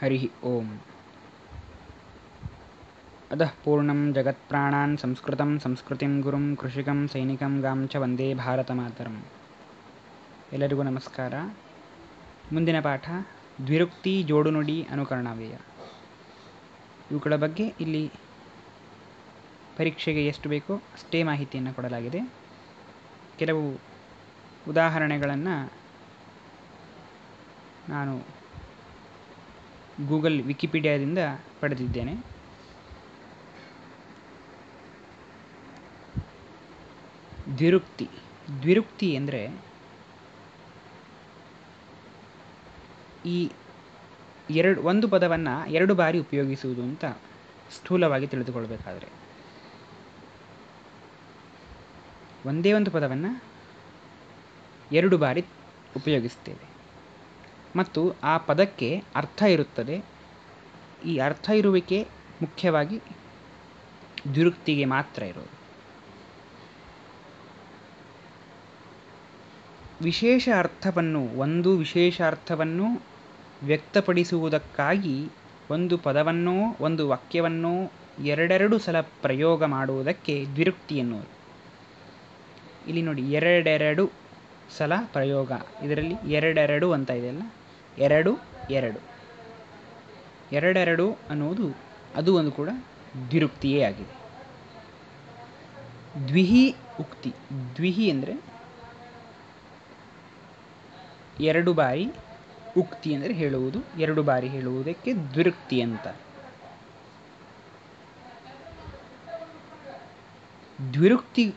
हरिः ओम् अतः पूर्णं जगत्प्राणान् संस्कृतं संस्कृतिं ಗುರುಂ ಕೃಷಿಕಂ ಸೈನಿಕಂ ಗಾಂ ಚ ವಂದೇ ಭಾರತ ಮಾತರಂ ಎಲ್ಲರಿಗೂ ನಮಸ್ಕಾರ ಮುಂದಿನ ಪಾಠ ದ್ವಿರುಕ್ತಿ ಜೋಡುನುಡಿ ಅನುಕರಣವ್ಯಯ ಇವುಗಳ ಬಗ್ಗೆ ಇಲ್ಲಿ ಪರೀಕ್ಷೆಗೆ ಎಷ್ಟು ಬೇಕೋ ಅಷ್ಟೇ ಮಾಹಿತಿಯನ್ನು ಕೊಡಲಾಗಿದೆ ಕೆಲವು ಉದಾಹರಣೆಗಳನ್ನು ನಾನು ಗೂಗಲ್ ವಿಕಿಪೀಡಿಯಾದಿಂದ ಪಡೆದಿದ್ದೇನೆ. ದ್ವಿರುಕ್ತಿ. ದ್ವಿರುಕ್ತಿ ಅಂದರೆ ಈ ಎರಡು, ಒಂದು ಪದವನ್ನು ಎರಡು ಬಾರಿ ಉಪಯೋಗಿಸುವುದು ಅಂತ ಸ್ಥೂಲವಾಗಿ ತಿಳಿದುಕೊಳ್ಬೇಕಾದ್ರೆ. ಒಂದೇ ಒಂದು ಪದವನ್ನು ಎರಡು ಬಾರಿ ಉಪಯೋಗಿಸ್ತೇವೆ. ಮತ್ತು ಆ ಪದಕ್ಕೆ ಅರ್ಥ ಇರುತ್ತದೆ. ಈ ಅರ್ಥ ಇರುವಿಕೆ ಮುಖ್ಯವಾಗಿ ದುರುಕ್ತಿಗೆ ಮಾತ್ರ ಇರೋದು ವಿಶೇಷ ಅರ್ಥವನ್ನು, ಒಂದು ವಿಶೇಷ ಅರ್ಥವನ್ನು ವ್ಯಕ್ತಪಡಿಸುವುದಕ್ಕಾಗಿ ಒಂದು ಪದವನ್ನೋ, ಒಂದು ವಾಕ್ಯವನ್ನೋ ಎರಡೆರಡು ಸಲ ಪ್ರಯೋಗ ಮಾಡುವುದಕ್ಕೆ ದ್ವಿರುಕ್ತಿ ಎನ್ನುವರು ಇಲ್ಲಿ ನೋಡಿ, ಎರಡೆರಡು ಸಲ ಪ್ರಯೋಗ. ಇದರಲ್ಲಿ ಎರಡೆರಡು ಅಂತ ಇದೆಯಲ್ಲ ಎರಡು ಎರಡು. ಎರಡೆರಡು ಅನ್ನುವುದು ಅದು ಒಂದು ಕೂಡ ದ್ವಿರುಕ್ತಿಯೇ ಆಗಿದೆ. ದ್ವಿಹಿ ಉಕ್ತಿ, ದ್ವಿಹಿ ಅಂದರೆ ಎರಡು ಬಾರಿ ಉಕ್ತಿ ಅಂದರೆ ಹೇಳುವುದು, ಎರಡು ಬಾರಿ ಹೇಳುವುದಕ್ಕೆ ದ್ವಿರುಕ್ತಿ ಅಂತ. ದ್ವಿರುಕ್ತಿ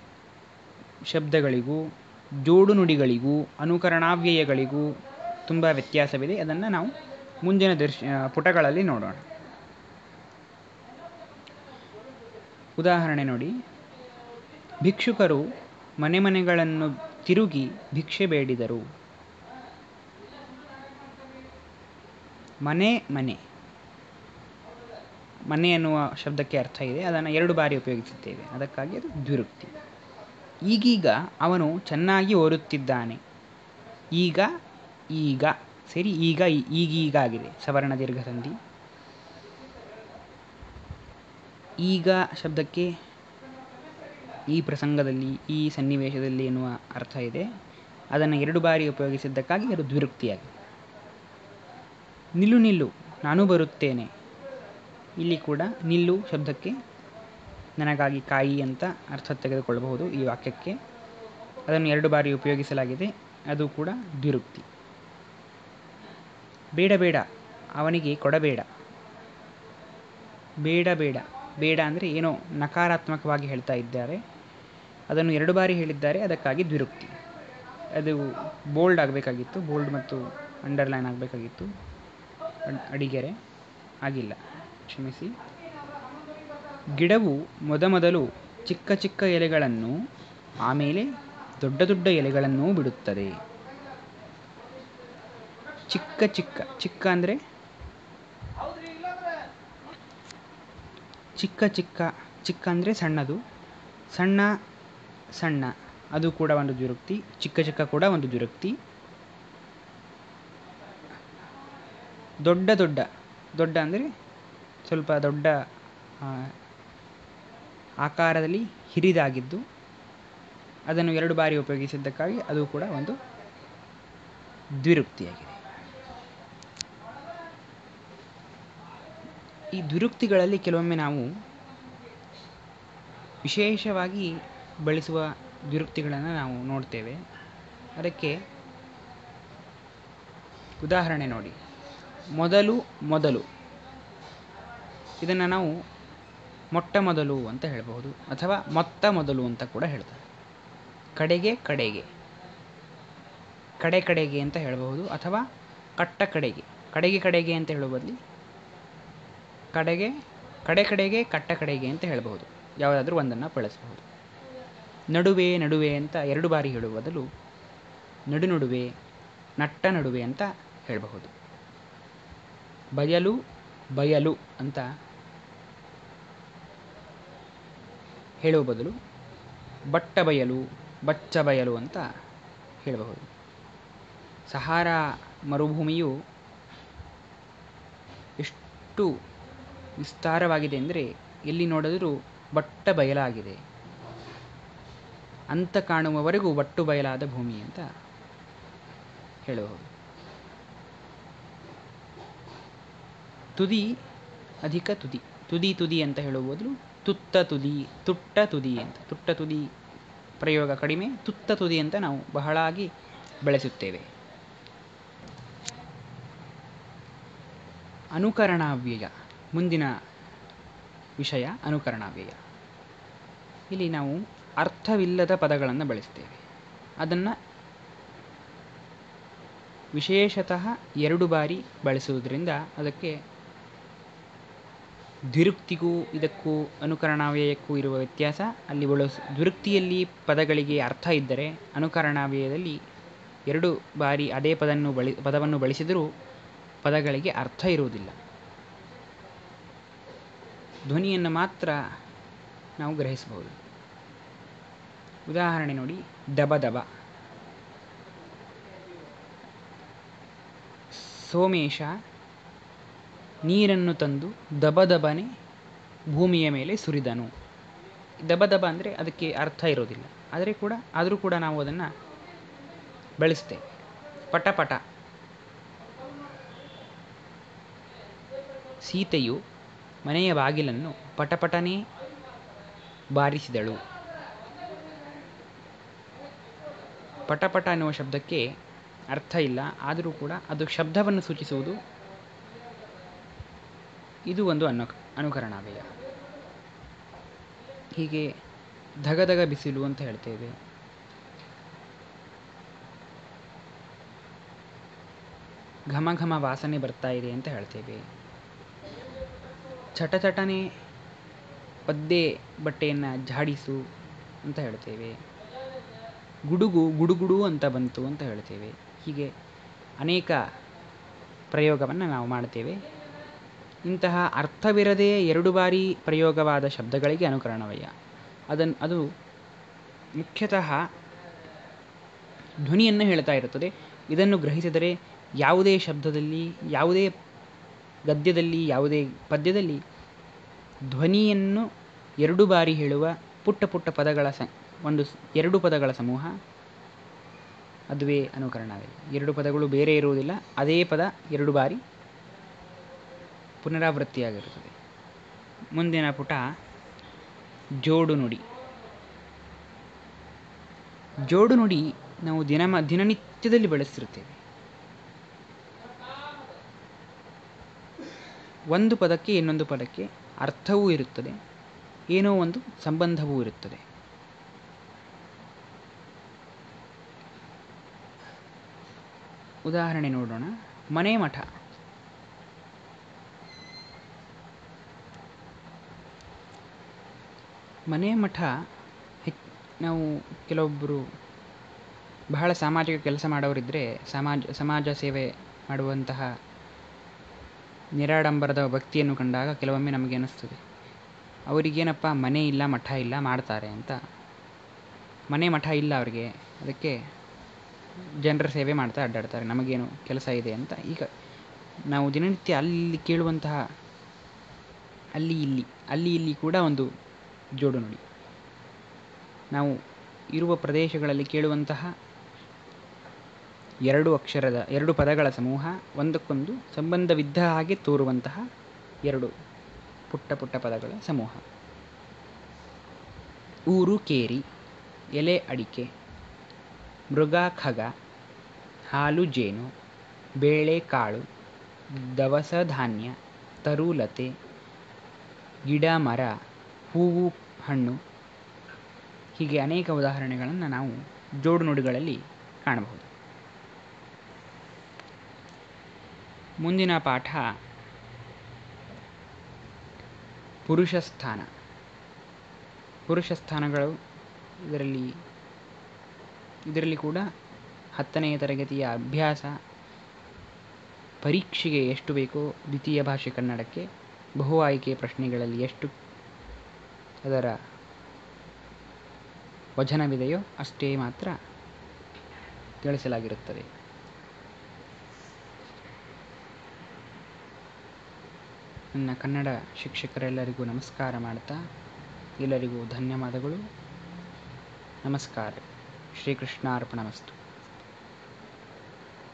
ಶಬ್ದಗಳಿಗೂ, ಜೋಡು ನುಡಿಗಳಿಗೂ, ಅನುಕರಣಾವ್ಯಯಗಳಿಗೂ ತುಂಬ ವ್ಯತ್ಯಾಸವಿದೆ. ಅದನ್ನು ನಾವು ಮುಂದಿನ ದೃಶ್ಯ ಪುಟಗಳಲ್ಲಿ ನೋಡೋಣ. ಉದಾಹರಣೆ ನೋಡಿ. ಭಿಕ್ಷುಕರು ಮನೆ ಮನೆಗಳನ್ನು ತಿರುಗಿ ಭಿಕ್ಷೆ ಬೇಡಿದರು. ಮನೆ ಮನೆ. ಮನೆ ಎನ್ನುವ ಶಬ್ದಕ್ಕೆ ಅರ್ಥ ಇದೆ. ಅದನ್ನು ಎರಡು ಬಾರಿ ಉಪಯೋಗಿಸುತ್ತೇವೆ. ಅದಕ್ಕಾಗಿ ಅದು ದ್ವಿರುಕ್ತಿ. ಈಗೀಗ ಅವನು ಚೆನ್ನಾಗಿ ಓರುತ್ತಿದ್ದಾನೆ ಈಗ ಈಗ, ಸರಿ, ಈಗ ಈಗೀಗ ಆಗಿದೆ. ಸವರ್ಣ ದೀರ್ಘ ಸಂಧಿ ಈಗ ಶಬ್ದಕ್ಕೆ ಈ ಪ್ರಸಂಗದಲ್ಲಿ, ಈ ಸನ್ನಿವೇಶದಲ್ಲಿ ಎನ್ನುವ ಅರ್ಥ ಇದೆ. ಅದನ್ನು ಎರಡು ಬಾರಿ ಉಪಯೋಗಿಸಿದ್ದಕ್ಕಾಗಿ ಅದು ದ್ವಿರುಕ್ತಿಯಾಗಿದೆ. ನಿಲ್ಲು ನಿಲ್ಲು, ನಾನು ಬರುತ್ತೇನೆ. ಇಲ್ಲಿ ಕೂಡ ನಿಲ್ಲು ಶಬ್ದಕ್ಕೆ ನನಗಾಗಿ ಕಾಯಿ ಅಂತ ಅರ್ಥ ತೆಗೆದುಕೊಳ್ಳಬಹುದು ಈ ವಾಕ್ಯಕ್ಕೆ. ಅದನ್ನು ಎರಡು ಬಾರಿ ಉಪಯೋಗಿಸಲಾಗಿದೆ. ಅದು ಕೂಡ ದ್ವಿರುಕ್ತಿ. ಬೇಡ ಬೇಡ, ಅವನಿಗೆ ಕೊಡಬೇಡ. ಬೇಡ ಬೇಡ ಬೇಡ ಅಂದರೆ ಏನೋ ನಕಾರಾತ್ಮಕವಾಗಿ ಹೇಳ್ತಾ ಇದ್ದಾರೆ. ಅದನ್ನು ಎರಡು ಬಾರಿ ಹೇಳಿದ್ದಾರೆ, ಅದಕ್ಕಾಗಿ ದ್ವಿರುಕ್ತಿ. ಅದು ಬೋಲ್ಡ್ ಆಗಬೇಕಾಗಿತ್ತು, ಬೋಲ್ಡ್ ಮತ್ತು ಅಂಡರ್ಲೈನ್ ಆಗಬೇಕಾಗಿತ್ತು. ಅಡಿಗೆರೆ, ಆಗಿಲ್ಲ. ಕ್ಷಮಿಸಿ. ಗಿಡವು ಮೊದಮೊದಲು ಚಿಕ್ಕ ಚಿಕ್ಕ ಎಲೆಗಳನ್ನು, ಆಮೇಲೆ ದೊಡ್ಡ ದೊಡ್ಡ ಎಲೆಗಳನ್ನೂ ಬಿಡುತ್ತದೆ. ಚಿಕ್ಕ ಚಿಕ್ಕ. ಚಿಕ್ಕ ಅಂದರೆ? ಚಿಕ್ಕ ಚಿಕ್ಕ. ಚಿಕ್ಕ ಅಂದರೆ ಸಣ್ಣದು. ಸಣ್ಣ ಸಣ್ಣ. ಅದು ಕೂಡ ಒಂದು ದ್ವಿರುಕ್ತಿ. ಚಿಕ್ಕ ಚಿಕ್ಕ ಕೂಡ ಒಂದು ದ್ವಿರುಕ್ತಿ. ದೊಡ್ಡ ದೊಡ್ಡ. ದೊಡ್ಡ ಅಂದರೆ ಸ್ವಲ್ಪ ದೊಡ್ಡ ಆಕಾರದಲ್ಲಿ ಹಿರಿದಾಗಿದ್ದು ಅದನ್ನು ಎರಡು ಬಾರಿ ಉಪಯೋಗಿಸಿದ್ದಕ್ಕಾಗಿ ಅದು ಕೂಡ ಒಂದು ದ್ವಿರುಕ್ತಿಯಾಗಿದೆ. ಈ ದುರುಕ್ತಿಗಳಲ್ಲಿ ಕೆಲವೊಮ್ಮೆ ನಾವು ವಿಶೇಷವಾಗಿ ಬಳಸುವ ದುರುಕ್ತಿಗಳನ್ನು ನಾವು ನೋಡ್ತೇವೆ. ಅದಕ್ಕೆ ಉದಾಹರಣೆ ನೋಡಿ. ಮೊದಲು ಮೊದಲು. ಇದನ್ನು ನಾವು ಮೊಟ್ಟ ಮೊದಲು ಅಂತ ಹೇಳಬಹುದು. ಅಥವಾ ಮೊತ್ತ ಮೊದಲು ಅಂತ ಕೂಡ ಹೇಳ್ತಾರೆ. ಕಡೆಗೆ ಕಡೆಗೆ. ಕಡೆ ಕಡೆಗೆ ಅಂತ ಹೇಳಬಹುದು. ಅಥವಾ ಕಟ್ಟ ಕಡೆಗೆ. ಕಡೆಗೆ ಕಡೆಗೆ ಅಂತ ಹೇಳುವ ಬದಲಿ ಕಡೆಗೆ, ಕಡೆ ಕಡೆಗೆ, ಕಟ್ಟ ಕಡೆಗೆ ಅಂತ ಹೇಳಬಹುದು. ಯಾವುದಾದ್ರೂ ಒಂದನ್ನು ಬಳಸಬಹುದು. ನಡುವೆ ನಡುವೆ ಅಂತ ಎರಡು ಬಾರಿ ಹೇಳುವ ಬದಲು ನಡು ನಡುವೆ, ನಟ್ಟ ನಡುವೆ ಅಂತ ಹೇಳಬಹುದು. ಬಯಲು ಬಯಲು ಅಂತ ಹೇಳುವ ಬದಲು ಬಟ್ಟ ಬಯಲು, ಬಚ್ಚ ಬಯಲು ಅಂತ ಹೇಳಬಹುದು. ಸಹಾರಾ ಮರುಭೂಮಿಯು ಎಷ್ಟು ವಿಸ್ತಾರವಾಗಿದೆ ಅಂದರೆ ಎಲ್ಲಿ ನೋಡಿದರೂ ಬಟ್ಟ ಬಯಲಾಗಿದೆ. ಅಂತ ಕಾಣುವವರೆಗೂ ಬಟ್ಟು ಬಯಲಾದ ಭೂಮಿ ಅಂತ ಹೇಳಬಹುದು ತುದಿ, ಅಧಿಕ ತುದಿ ತುದಿ ತುದಿ ಅಂತ ಹೇಳುವ ಬದಲು ತುತ್ತ ತುದಿ, ತುಟ್ಟ ತುದಿ ಅಂತ. ತುಟ್ಟ ತುದಿ ಪ್ರಯೋಗ ಕಡಿಮೆ, ತುತ್ತ ತುದಿ ಅಂತ ನಾವು ಬಹಳಾಗಿ ಬೆಳೆಸುತ್ತೇವೆ. ಅನುಕರಣಾವ್ಯಯ. ಮುಂದಿನ ವಿಷಯ ಅನುಕರಣಾವ್ಯಯ. ಇಲ್ಲಿ ನಾವು ಅರ್ಥವಿಲ್ಲದ ಪದಗಳನ್ನು ಬಳಸ್ತೇವೆ. ಅದನ್ನು ವಿಶೇಷತಃ ಎರಡು ಬಾರಿ ಬಳಸುವುದರಿಂದ ಅದಕ್ಕೆ ದ್ವಿರುಕ್ತಿಗೂ ಇದಕ್ಕೂ ಅನುಕರಣಾವ್ಯಯಕ್ಕೂ ಇರುವ ವ್ಯತ್ಯಾಸ. ಅಲ್ಲಿ ಬಳಸ, ದ್ವಿರುಕ್ತಿಯಲ್ಲಿ ಪದಗಳಿಗೆ ಅರ್ಥ ಇದ್ದರೆ ಅನುಕರಣಾವ್ಯಯದಲ್ಲಿ ಎರಡು ಬಾರಿ ಅದೇ ಪದವನ್ನು ಬಳಿ, ಪದವನ್ನು ಬಳಸಿದರೂ ಪದಗಳಿಗೆ ಅರ್ಥ ಇರುವುದಿಲ್ಲ. ಧ್ವನಿಯನ್ನು ಮಾತ್ರ ನಾವು ಗ್ರಹಿಸಬಹುದು. ಉದಾಹರಣೆ ನೋಡಿ, ದಬ ದಬ. ಸೋಮೇಶ ನೀರನ್ನು ತಂದು ದಬ ದಬನೆ ಭೂಮಿಯ ಮೇಲೆ ಸುರಿದನು. ದಬ ದಬ ಅಂದರೆ ಅದಕ್ಕೆ ಅರ್ಥ ಇರೋದಿಲ್ಲ. ಆದರೆ ಕೂಡ, ಆದರೂ ಕೂಡ ನಾವು ಅದನ್ನು ಬಳಸ್ತೇವೆ. ಪಟ ಪಟ. ಸೀತೆಯು ಮನೆಯ ಬಾಗಿಲನ್ನು ಪಟಪಟನೆ ಬಾರಿಸಿದಳು. ಪಟಪಟ ಅನ್ನುವ ಶಬ್ದಕ್ಕೆ ಅರ್ಥ ಇಲ್ಲ. ಆದರೂ ಕೂಡ ಅದು ಶಬ್ದವನ್ನು ಸೂಚಿಸುವುದು ಇದು ಒಂದು ಅನು, ಅನುಕರಣಾವಯ. ಹೀಗೆ ಧಗಧಗ ಬಿಸಿಲು ಅಂತ ಹೇಳ್ತೇವೆ ಘಮ ಘಮ ವಾಸನೆ ಬರ್ತಾ ಇದೆ ಅಂತ ಹೇಳ್ತೇವೆ ಚಟ ಚಟನೆ ಒದ್ದೆ ಬಟ್ಟೆಯನ್ನು ಝಾಡಿಸು ಅಂತ ಹೇಳ್ತೇವೆ. ಗುಡುಗು ಗುಡುಗುಡು ಅಂತ ಬಂತು ಅಂತ ಹೇಳ್ತೇವೆ. ಹೀಗೆ ಅನೇಕ ಪ್ರಯೋಗವನ್ನು ನಾವು ಮಾಡ್ತೇವೆ. ಇಂತಹ ಅರ್ಥವಿರದೇ ಎರಡು ಬಾರಿ ಪ್ರಯೋಗವಾದ ಶಬ್ದಗಳಿಗೆ ಅನುಕರಣವಯ್ಯ. ಅದನ್ನು ಅದು ಮುಖ್ಯತಃ ಧ್ವನಿಯನ್ನು ಹೇಳ್ತಾ ಇರುತ್ತದೆ. ಇದನ್ನು ಗ್ರಹಿಸಿದರೆ ಯಾವುದೇ ಶಬ್ದದಲ್ಲಿ ಯಾವುದೇ ಗದ್ಯದಲ್ಲಿ, ಯಾವುದೇ ಪದ್ಯದಲ್ಲಿ ಧ್ವನಿಯನ್ನು ಎರಡು ಬಾರಿ ಹೇಳುವ ಪುಟ್ಟ ಪುಟ್ಟ ಪದಗಳ ಸ, ಒಂದು ಎರಡು ಪದಗಳ ಸಮೂಹ, ಅದುವೇ ಅನುಕರಣವಿದೆ ಎರಡು ಪದಗಳು ಬೇರೆ ಇರುವುದಿಲ್ಲ, ಅದೇ ಪದ ಎರಡು ಬಾರಿ ಪುನರಾವೃತ್ತಿಯಾಗಿರುತ್ತದೆ. ಮುಂದಿನ ಪುಟ, ಜೋಡು ನುಡಿ. ಜೋಡು ನುಡಿ ನಾವು ದಿನಮ ದಿನನಿತ್ಯದಲ್ಲಿ ಬಳಸ್ತಿರ್ತೇವೆ ಒಂದು ಪದಕ್ಕೆ ಇನ್ನೊಂದು ಪದಕ್ಕೆ ಅರ್ಥವೂ ಇರುತ್ತದೆ, ಏನೋ ಒಂದು ಸಂಬಂಧವೂ ಇರುತ್ತದೆ. ಉದಾಹರಣೆ ನೋಡೋಣ. ಮನೆ ಮಠ. ಮನೆ ಮಠ ಹೆಚ್ ನಾವು ಕೆಲವೊಬ್ಬರು ಬಹಳ ಸಾಮಾಜಿಕ ಕೆಲಸ ಮಾಡೋರಿದ್ದರೆ ಸಮಾಜ ಸಮಾಜ ಸೇವೆ ಮಾಡುವಂತಹ ನಿರಾಡಂಬರದ ಭಕ್ತಿಯನ್ನು ಕಂಡಾಗ ಕೆಲವೊಮ್ಮೆ ನಮಗೆ ಅನ್ನಿಸ್ತದೆ. ಅವರಿಗೇನಪ್ಪ ಮನೆ ಇಲ್ಲ, ಮಠ ಇಲ್ಲ ಮಾಡ್ತಾರೆ ಅಂತ. ಮನೆ, ಮಠ ಇಲ್ಲ ಅವರಿಗೆ. ಅದಕ್ಕೆ ಜನರ ಸೇವೆ ಮಾಡ್ತಾ ಅಡ್ಡಾಡ್ತಾರೆ. ನಮಗೇನು ಕೆಲಸ ಇದೆ ಅಂತ. ಈಗ ನಾವು ದಿನನಿತ್ಯ ಅಲ್ಲಿ ಕೇಳುವಂತಹ ಅಲ್ಲಿ, ಇಲ್ಲಿ ಅಲ್ಲಿ, ಇಲ್ಲಿ ಕೂಡ ಒಂದು ಜೋಡು ನಾವು ಇರುವ ಪ್ರದೇಶಗಳಲ್ಲಿ ಕೇಳುವಂತಹ ಎರಡು ಅಕ್ಷರದ, ಎರಡು ಪದಗಳ ಸಮೂಹ, ಒಂದಕ್ಕೊಂದು ಸಂಬಂಧವಿದ್ದ ಹಾಗೆ ತೋರುವಂತಹ ಎರಡು ಪುಟ್ಟ ಪುಟ್ಟ ಪದಗಳ ಸಮೂಹ. ಊರು ಕೇರಿ, ಎಲೆ ಅಡಿಕೆ, ಮೃಗ ಖಗ, ಹಾಲು ಜೇನು, ಬೇಳೆ ಕಾಳು, ದವಸ ಧಾನ್ಯ ತರುಲತೆ ಗಿಡ ಮರ, ಹೂವು ಹಣ್ಣು ಹೀಗೆ ಅನೇಕ ಉದಾಹರಣೆಗಳನ್ನು ನಾವು ಜೋಡು ನುಡಿಗಳಲ್ಲಿ ಕಾಣಬಹುದು. ಮುಂದಿನ ಪಾಠ. ಪುರುಷ ಸ್ಥಾನ ಪುರುಷ ಸ್ಥಾನಗಳು ಇದರಲ್ಲಿ ಇದರಲ್ಲಿ ಕೂಡ ಹತ್ತನೆಯ ತರಗತಿಯ ಅಭ್ಯಾಸ. ಪರೀಕ್ಷೆಗೆ ಎಷ್ಟು ಬೇಕೋ? ದ್ವಿತೀಯ ಭಾಷೆ ಕನ್ನಡಕ್ಕೆ. ಬಹು ಆಯ್ಕೆ ಪ್ರಶ್ನೆಗಳಲ್ಲಿ ಎಷ್ಟು ಅದರ ವಚನವಿದೆಯೋ ಅಷ್ಟೇ ಮಾತ್ರ ತಿಳಿಸಲಾಗಿರುತ್ತದೆ. ನನ್ನ ಕನ್ನಡ ಶಿಕ್ಷಕರೆಲ್ಲರಿಗೂ ನಮಸ್ಕಾರ ಮಾಡ್ತಾ ಎಲ್ಲರಿಗೂ ಧನ್ಯವಾದಗಳು. ನಮಸ್ಕಾರ. ಶ್ರೀಕೃಷ್ಣಾರ್ಪಣಮಸ್ತು.